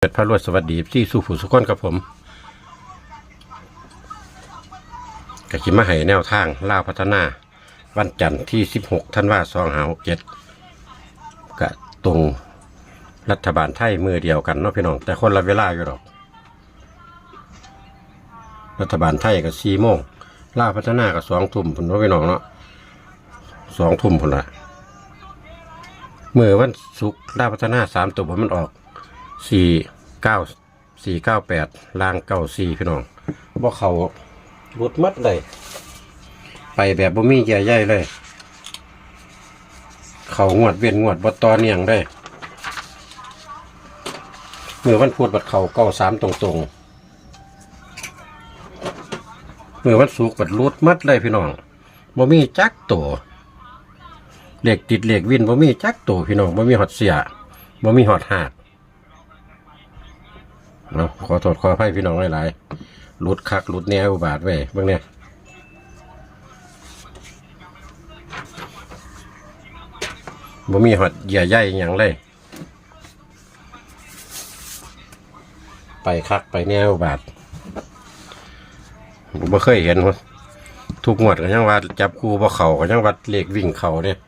เป็ดพระรวดสวัสดีที่สู่ผู้สุขคนกับผมกะคิมาให้แนวทางล่าพัฒนา วันจันทร์ที่ 16ธันวาคม2567กะตรงรัฐบาลไทยมือเดียวกันเนาะพี่น้อง แต่คนละเวลาอยู่หรอก รัฐบาลไทยก็สี่โมงล่าพัฒนาก็สองทุ่มพุ่นเนาะพี่น้องเนาะสองทุ่มพุ่นละเมื่อวันศุกร์ล่าพัฒนาสามตัวผมมันออก สี่เก้าสี่เก้าแปดล่างเก้าสี่พี่น้องบ่เขาหลุดมัดเลยไปแบบบ่มีแย่ใหญ่เลย เขางวดเวียนงวดบ่ตอเนียงได้เมื่อวันพูดบัดเขาเก้าสามตรงๆเมื่อวันสุกบัดหลุดมัดเลยพี่น้องบ่มีจักตัวเหล็กติดเหล็กวินบ่มีจักตัวพี่น้องบ่มีหอดเสียบ่มีหอดหาด เนาะขอโทษขออภัยพี่น้องหลายๆหลุดคักหลุดแนวอุบาทไว้เบิ่งเนี่ยบ่มีหอดเหยื่อใยอย่างเลย ไปคักไปแนวอุบาทผมบ่เคยเห็นวะทุกงวดก็ยังว่าจับคู่บ่เข่าก็ยังวัดเลขวิ่งเข่าเนี่ย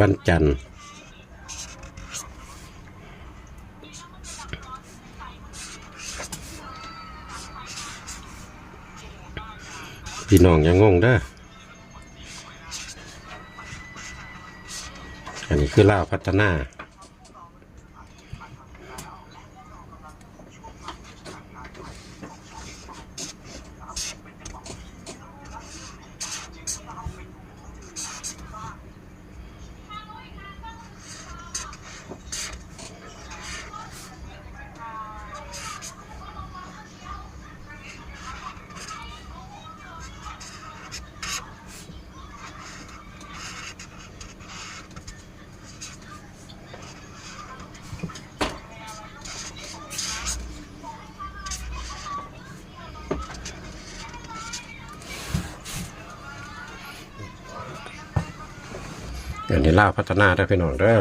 วันจันทร์พี่น้องอยังงงได้อันนี้คือล่าวพัฒนา อันนี้ล่าพัฒนาได้พี่น้องเด้อ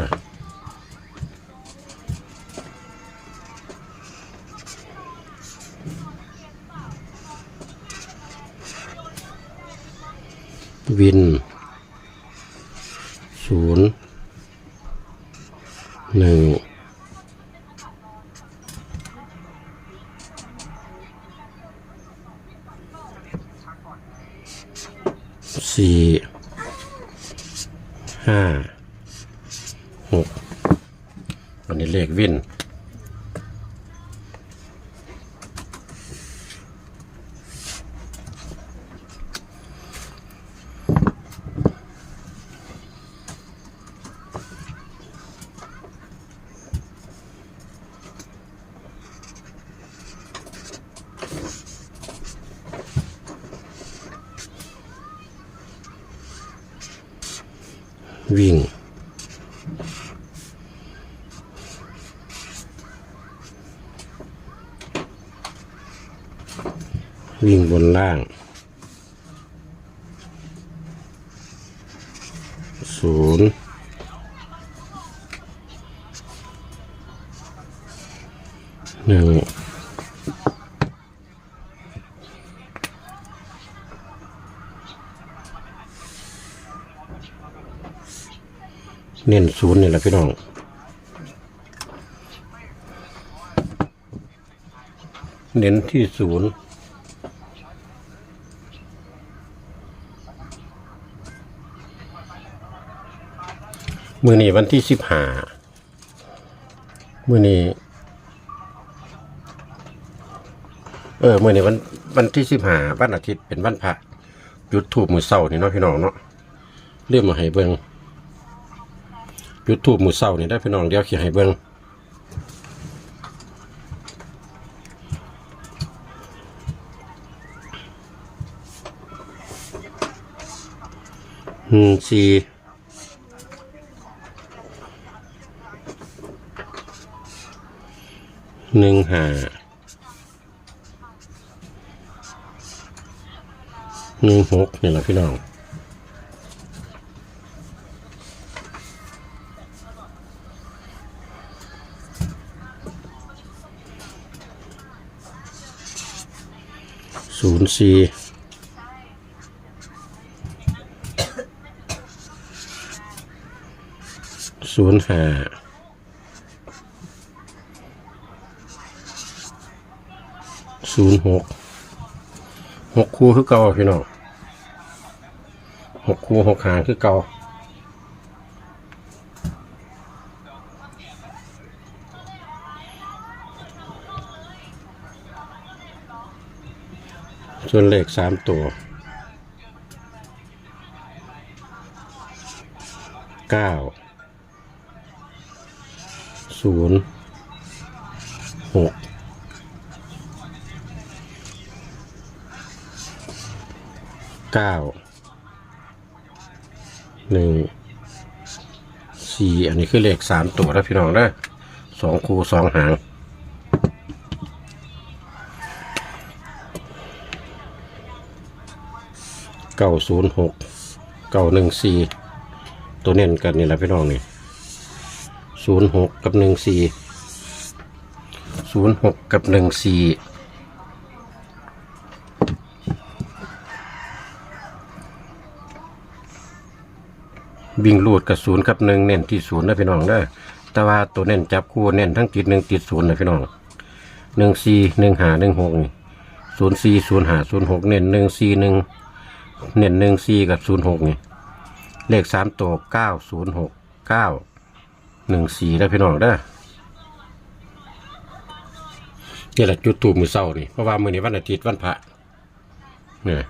วินศูนย์หนึ่งสี่ ห้าหกอันนี้เลขวิน วิ่ง วิ่งบนล่าง ศูนย์ เน้นศูนย์นี่แหละพี่น้องเน้นที่ศูนย์มือนี้วันที่สิบห้ามือนี้เออมือนี้วันวันที่สิบห้าวันอาทิตย์เป็นวันพระหยุดถูกมือเศร้านี่เนาะพี่น้องเนาะเรียกมาให้เบิง ยูทูบมือเศร้านี่ได้พี่น้องเดียวเขี่ให้เบิ้งอืมสี่หนึ่งห้าหนึ่งหกนี่แหละพี่น้อง ศูนย์สี่ศูนย์ห้าศูนย์หกหกคู่คือเก่าพี่น้องหกคู่หกหางคือเก่า ส่วนเลขสามตัวเก้าศูนย์หกเก้าหนึ่งสี่อันนี้คือเลขสามตัวแล้วพี่น้องนะสองคูสองหาง เก้าศูนย์หกเก้าหนึ่งสี่ตัวเน้นกันนี่แหละพี่น้องนี่ศูนย์หกกับหนึ่งสี่ศูนย์หกกับหนึ่งสี่วิ่งลูดกับศูนย์กับหนึ่งเน้นที่ศูนย์นะพี่น้องเด้อแต่ว่าตัวเน้นจับคู่เน้นทั้งติดหนึ่งติดศูนย์นะพี่น้องหนึ่งสี่หนึ่งหาหนึ่งหกนี่ศูนย์สี่ศูนย์หาศูนย์หกเน้นหนึ่งสี่หนึ่ง เน้นหนึ่งสี่กับศูนย์หกนี่เลขสามตัวเก้าศูนย์หกเก้าหนึ่งสี่ได้พี่น้องได้อนี่แหละจุดตูบมือเศร้านี่เพราะว่ามือนี้วันอาทิตย์วันพระเนี่ย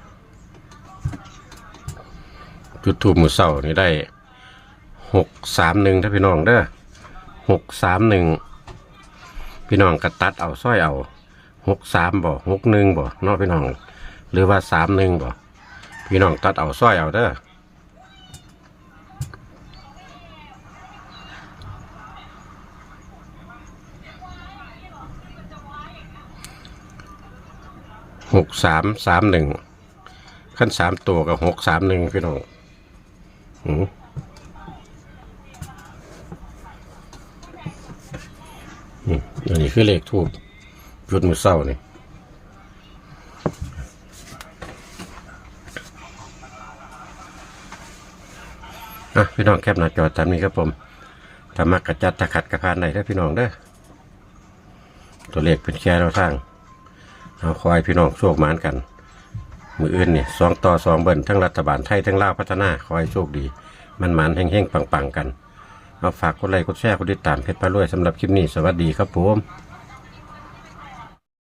จุดตูบมือเศร้านี่ได้หกสามหนึ่งถ้าพี่น้องเด้อหกสามหนึ่งพี่น้องกระตัดเอาสร้อยเอาหกสามบ่หกหนึ่งบ่นอกพี่น้อง หรือว่าสามหนึ่งบ่ พี่น้องตัดเอาสร้อยเอาเด้อหกสามสามหนึ่งขั้นสามตัวกับหกสามหนึ่งพี่น้องอืมอืมอันนี้คือเลขทูบจุดมือเศร้านี่ อะพี่น้องแคปหน้าจอตามนี้ครับผมถ้ามักระจัดตะขัดกระพานไหนได้อพี่น้องเด้อตัวเลขเป็นแค่เราทางเอาคอยพี่น้องโชคหมานกัน มืออื่นนี่สองต่อสองเบิ่นทั้งรัฐบาลไทยทั้งลาวพัฒนาคอยโชคดี มันหมันแห้งๆปังๆกัน เอาฝากกดไลค์กดแชร์กดติดตามเพจพารวยสำหรับคลิปนี้สวัสดีครับผม